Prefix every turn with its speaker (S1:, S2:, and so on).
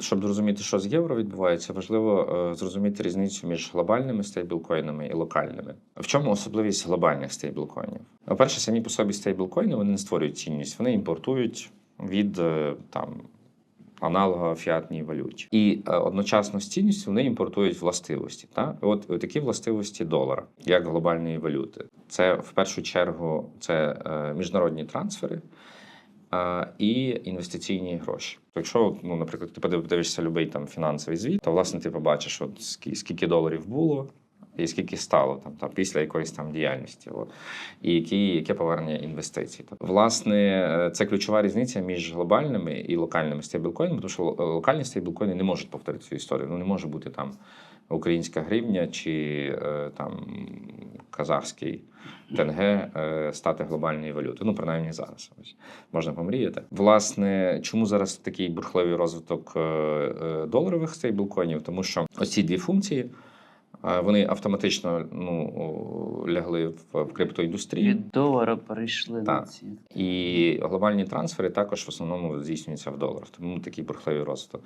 S1: Щоб зрозуміти, що з євро відбувається, важливо е, зрозуміти різницю між глобальними стейблкоїнами і локальними. В чому особливість глобальних стейблкоїнів? По-перше, самі по собі стейблкоїни вони не створюють цінність, вони імпортують від е, там. Аналога фіатній валюті, і е, одночасно з цінністю вони імпортують властивості. Та от, такі властивості долара, як глобальної валюти. Це в першу чергу це міжнародні трансфери, і інвестиційні гроші. Якщо, ну, наприклад, ти подивишся будь-який там фінансовий звіт, то власне ти побачиш, от скільки доларів було. І скільки стало там, там після якоїсь там діяльності, от, і які, яке повернення інвестицій. Тобто, власне, е, це ключова різниця між глобальними і локальними стейблкоїнами, тому що локальні стейблкоїни не можуть повторити цю історію. Ну не може бути там українська гривня чи е, там казахський тенге е, стати глобальною валютою. Ну, принаймні зараз. Ось можна помріяти. Власне, чому зараз такий бурхливий розвиток е, е, доларових стейблкоїнів? Тому що ось ці дві функції. Вони автоматично ну, лягли в, в криптоіндустрію,
S2: Від долара перейшли на ці.
S1: і глобальні трансфери також в основному здійснюються в доларах. Тому такий бурхливий розвиток.